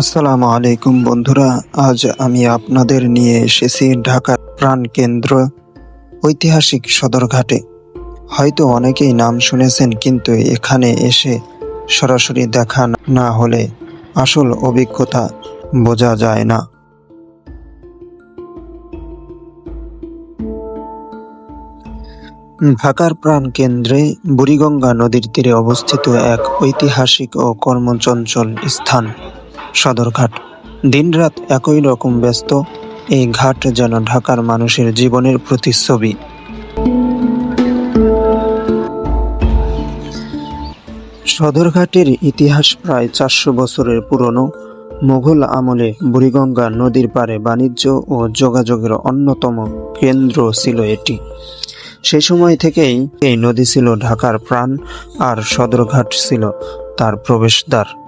আসসালামু আলাইকুম বন্ধুরা, আজ আমি আপনাদের নিয়ে এসেছি ঢাকার প্রাণকেন্দ্র ঐতিহাসিক সদরঘাটে। হয়তো অনেকেই নাম শুনেছেন, কিন্তু এখানে এসে সরাসরি দেখা না হলে আসল অভিজ্ঞতা বোঝা যায় না। ঢাকার প্রাণকেন্দ্রে বুড়িগঙ্গা নদীর তীরে অবস্থিত এক ঐতিহাসিক ও কর্মচঞ্চল স্থান। সদরঘাট। দিনরাত একই রকম ব্যস্ত, এই ঘাট যেন ঢাকার মানুষের জীবনের প্রতিচ্ছবি। সদরঘাটের ইতিহাস প্রায় চারশো বছরের পুরনো। মুঘল আমলে বুড়িগঙ্গা নদীর পারে বাণিজ্য ও যোগাযোগের অন্যতম কেন্দ্র ছিল এটি। সেই সময় থেকেই এই নদী ছিল ঢাকার প্রাণ আর সদরঘাট ছিল তার প্রবেশদ্বার।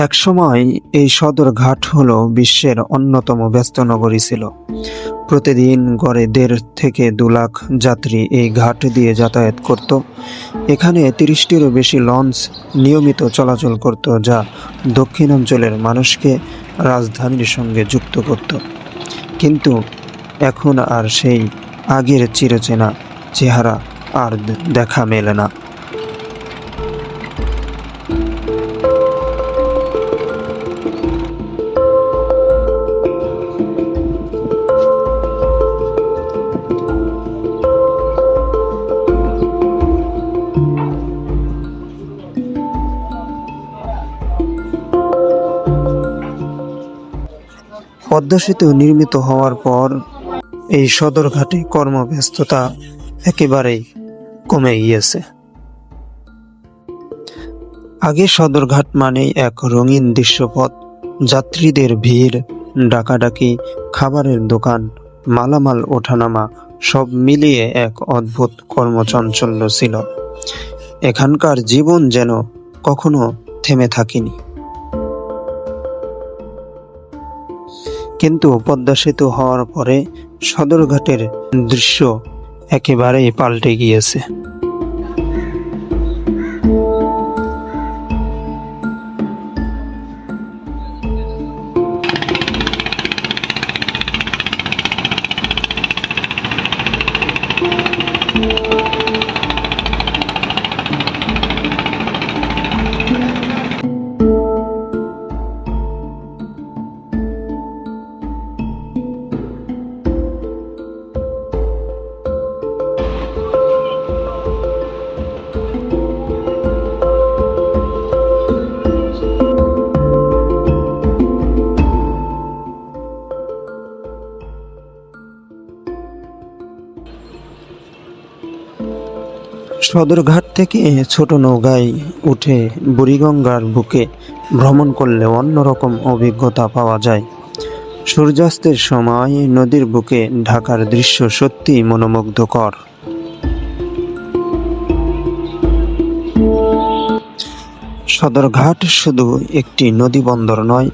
একসময় এই সদর ঘাট হলো বিশ্বের অন্যতম ব্যস্ত নগরী ছিল। প্রতিদিন গড়ে দেড় থেকে দু লাখ যাত্রী এই ঘাট দিয়ে যাতায়াত করত। এখানে তিরিশটিরও বেশি লঞ্চ নিয়মিত চলাচল করত, যা দক্ষিণাঞ্চলের মানুষকে রাজধানীর সঙ্গে যুক্ত করত। কিন্তু এখন আর সেই আগের চিরচেনা চেহারা আর দেখা মেলে না। পদ্মা সেতু নির্মিত হওয়ার পর এই সদরঘাটে কর্মব্যস্ততা একেবারেই কমে গিয়েছে। আগে সদরঘাট মানেই এক রঙিন দৃশ্যপথ যাত্রীদের ভিড়, ডাকাডাকি, খাবারের দোকান, মালামাল ওঠানামা, সব মিলিয়ে এক অদ্ভুত কর্মচঞ্চল্য ছিল। এখানকার জীবন যেন কখনো থেমে থাকেনি। কিন্তু পদ্মা সেতু হওয়ার পরে সদরঘাটের দৃশ্য একেবারেই পাল্টে গিয়েছে। সদরঘাট থেকে ছোট নৌকায় উঠে বুড়িগঙ্গার বুকে ভ্রমণ করলে অন্যরকম অভিজ্ঞতা পাওয়া যায়। সূর্যাস্তের সময় নদীর বুকে ঢাকার দৃশ্য সত্যিই মনোমুগ্ধকর। সদরঘাট শুধু একটি নদী বন্দর নয়,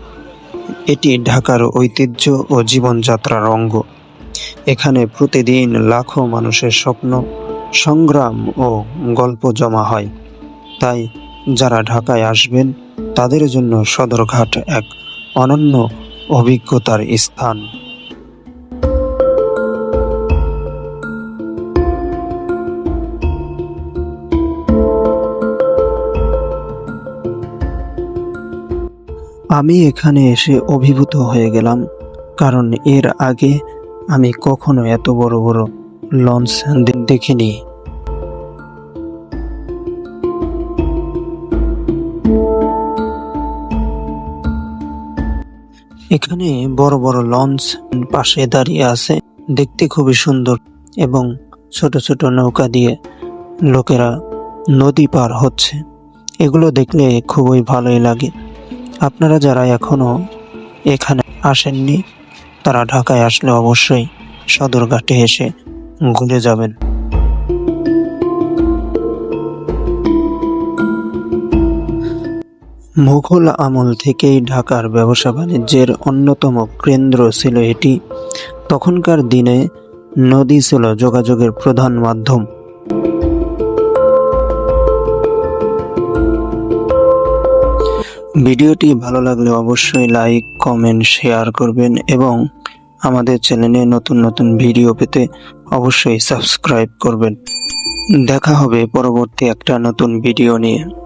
এটি ঢাকার ঐতিহ্য ও জীবনযাত্রার অঙ্গ। এখানে প্রতিদিন লাখো মানুষের স্বপ্ন সংগ্রাম ও গল্প জমা হয়। তাই যারা ঢাকায় আসবেন, তাদের জন্য সদরঘাট এক অনন্য অভিজ্ঞতার স্থান। আমি এখানে এসে অভিভূত হয়ে গেলাম, কারণ এর আগে আমি কখনো এত বড় বড় লঞ্চ দেখিনি। এখানে বড় বড় লঞ্চ পাশে দাঁড়িয়ে আছে। দেখতে খুবই সুন্দর এবং ছোট ছোট নৌকা দিয়ে লোকেরা নদী পার হচ্ছে। এগুলো দেখলে খুবই ভালোই লাগে। আপনারা যারা এখনও এখানে আসেননি, তারা ঢাকায় আসলে অবশ্যই সদরঘাটে এসে ঘুরে যাবেন। মুঘল আমল থেকেই ঢাকার ব্যবসা বাণিজ্যের অন্যতম কেন্দ্র ছিল এটি। তখনকার দিনে নদী ছিল যোগাযোগের প্রধান মাধ্যম। ভিডিওটি ভালো লাগলে অবশ্যই লাইক, কমেন্ট, শেয়ার করবেন এবং আমাদের চ্যানেলে নতুন নতুন ভিডিও পেতে অবশ্যই সাবস্ক্রাইব করবেন। দেখা হবে পরবর্তী একটা নতুন ভিডিও নিয়ে।